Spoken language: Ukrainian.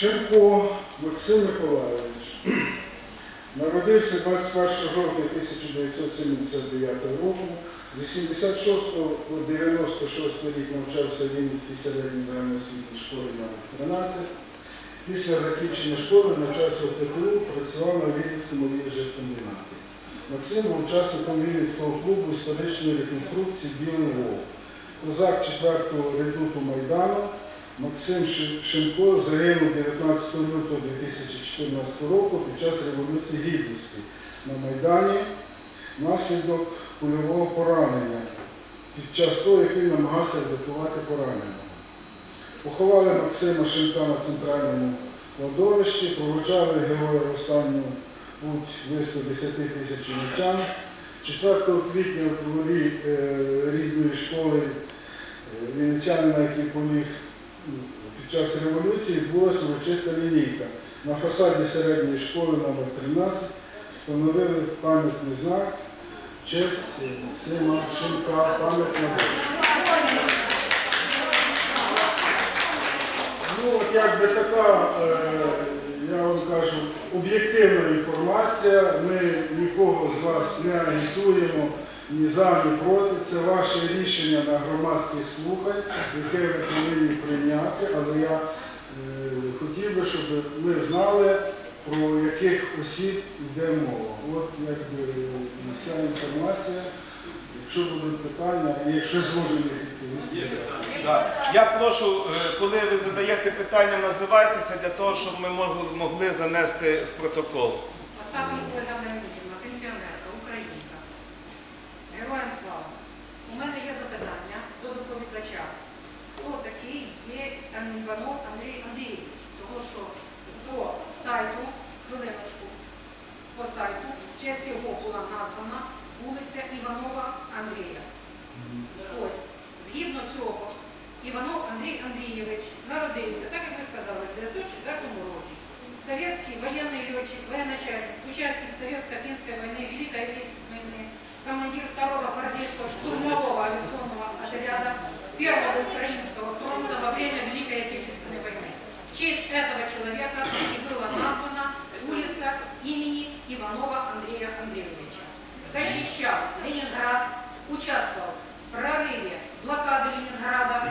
Ширко Максим Миколайович. Народився 21 жовтня 1979 року. З 86 по 96 рік навчався в Вінницькій середній загальноосвітній школі номер 13. Після закінчення школи навчався в ПТУ, працював на Вінницькому комбінаті. Максим був учасником Вінницького клубу історичної реконструкції Білий Вовк. Козак 4-го редуту Майдану Максим Шимко загинув 19 лютого 2014 року під час Революції Гідності на Майдані внаслідок кульового поранення, під час того, як він намагався врятувати пораненого. Поховали Максима Шимка на центральному кладовищі, проводжали героя в останню путь близько 10 тисяч вінничан. 4 квітня в дворі е, рідної школи е, вінничанина, який поліг ну, під час революції, відбулася урочиста лінійка. На фасаді середньої школи номер 13 встановили пам'ятний знак честь Максима Шимка, пам'ятна. Ну, от якби така, е, я вам кажу, об'єктивна інформація. Ми нікого з вас не агітуємо ні за, ні проти. Це ваше рішення на громадських слухань, яке ви повинні прийняти. Але я е, хотів би, щоб ми знали, про яких осіб йде мова. От якби вся інформація. Якщо будуть питання, і якщо зможемо їх відповісти. Да. Я прошу, е, коли ви задаєте питання, називайтеся для того, щоб ми могли, могли занести в протокол. Остапенко Героям слава. У мене є запитання до доповідача. Хто такий є Іванов Андрій Андрійович? Тому що по сайту, хвилиночку, по сайту, в честь його була названа вулиця Іванова Андрія. Ось, згідно цього, Іванов Андрій Андрійович народився, так як ви сказали, Андрея Андреевича. Защищал Ленинград, участвовал в прорыве блокады Ленинграда,